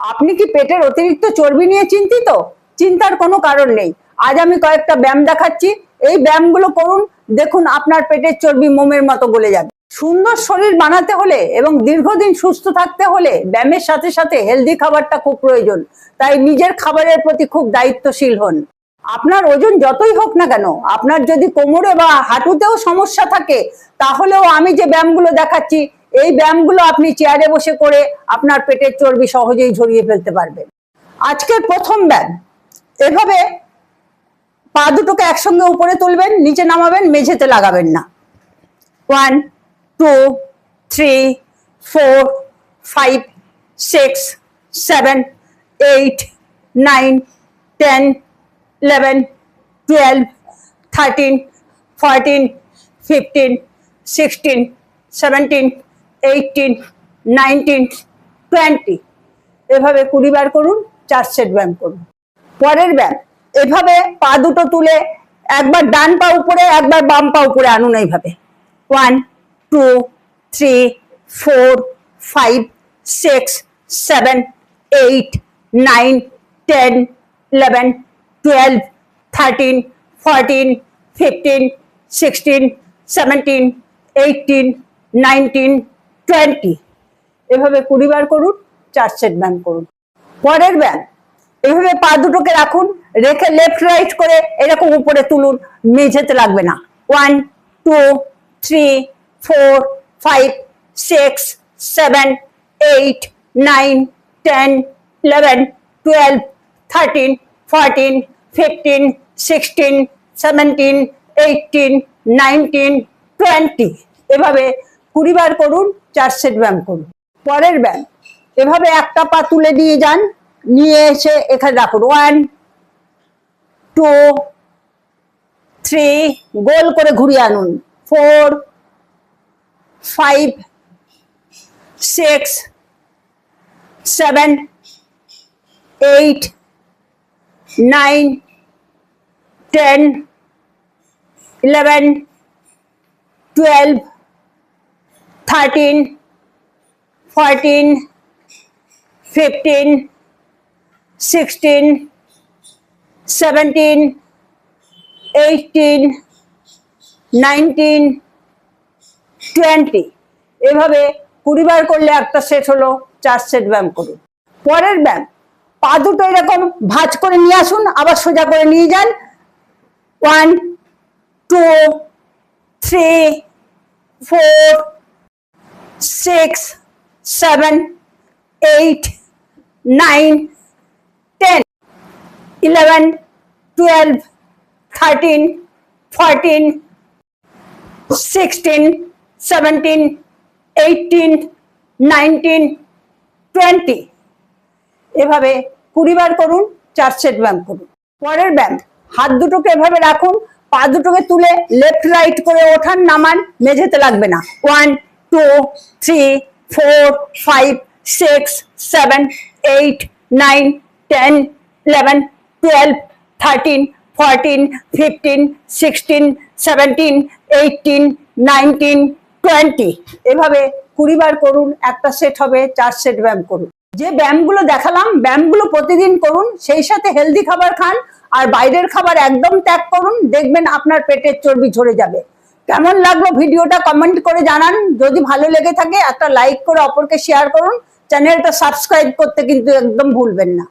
আপনি কি পেটের অতিরিক্ত চর্বি নিয়ে চিন্তিত? চিন্তার কোনো কারণ নেই। আজ আমি কয়েকটা ব্যায়াম দেখাচ্ছি। এই ব্যায়ামগুলো করুন, দেখুন আপনার পেটের চর্বি মোমের মতো গলে যাবে। সুন্দর শরীর বানাতে হলে এবং দীর্ঘদিন সুস্থ থাকতে হলে ব্যায়ামের সাথে সাথে হেলদি খাবারটা খুব প্রয়োজন। তাই নিজের খাবারের প্রতি খুব দায়িত্বশীল হন। আপনার ওজন যতই হোক না কেন, আপনার যদি কোমরে বা হাঁটুতেও সমস্যা থাকে, তাহলেও আমি যে ব্যায়ামগুলো দেখাচ্ছি এই ব্যায়ামগুলো আপনি চেয়ারে বসে করে আপনার পেটের চর্বি সহজেই ঝরিয়ে ফেলতে পারবেন। আজকের প্রথম ব্যায়াম, এভাবে পা দুটোকে একসঙ্গে উপরে তুলবেন, নিচে নামাবেন, মেঝেতে লাগাবেন না। One two three four five six seven eight nine ten eleven twelve thirteen fourteen fifteen sixteen seventeen eighteen nineteen twenty এভাবে কুড়ি বার করুন, চার সেট ব্যায়াম করুন। পরের ব্যায়াম এভাবে পা দুটো তুলে একবার ডান পা উপরে, একবার বাম পা উপরে আনুন এইভাবে। One two three four five six seven eight nine ten eleven twelve thirteen fourteen fifteen sixteen seventeen eighteen nineteen twenty এভাবে কুড়ি বার করুন চার সেট ব্যায়াম করুন। পরের ব্যায়াম এভাবে পা দুটোকে রাখুন, রেখে লেফট রাইট করে এরকম উপরে তুলুন, মেঝেতে লাগবে না। One two three four five six seven eight nine ten eleven twelve thirteen fourteen fifteen sixteen seventeen eighteen nineteen twenty এভাবে কুড়ি বার করুন চার সেট ব্যায়াম করুন। পরের ব্যায়াম, এভাবে একটা পা তুলে দিয়ে যান, নিয়ে এসে এখানে রাখুন। ওয়ান টু থ্রি গোল করে ঘুরিয়ে আনুন। Four five six seven eight nine ten eleven twelve thirteen fourteen fifteen sixteen seventeen eighteen nineteen twenty এভাবে কুড়ি বার করলে একটা সেট হলো, চার সেট ব্যায়াম করুন। পরের ব্যায়াম, পা দুটো এরকম ভাঁজ করে নিয়ে আসুন, আবার সোজা করে নিয়ে যান। One two three four six seven eight nine ten eleven twelve thirteen fourteen sixteen seventeen eighteen nineteen twenty এভাবে কুড়ি বার করুন, চার সেট ব্যায়াম করুন। পরের ব্যায়াম হাত দুটোকে এভাবে রাখুন, পা দুটোকে তুলে লেফট রাইট করে ওঠান, নামান, মেঝেতে লাগবে না। One two three four five six seven eight nine ten eleven twelve thirteen fourteen fifteen sixteen seventeen eighteen nineteen twenty এভাবে কুড়ি বার করুন, একটা সেট হবে, চার সেট ব্যায়াম করুন। যে ব্যায়ামগুলো দেখালাম, ব্যায়ামগুলো প্রতিদিন করুন, সেই সাথে হেলদি খাবার খান, আর বাইরের খাবার একদম ত্যাগ করুন, দেখবেন আপনার পেটের চর্বি ঝরে যাবে। কেমন লাগল ভিডিওটা কমেন্ট করে জানান। যদি ভালো লেগে থাকে, একটা লাইক করে অপরকে শেয়ার করুন। চ্যানেলটা সাবস্ক্রাইব করতে কিন্তু একদম ভুলবেন না।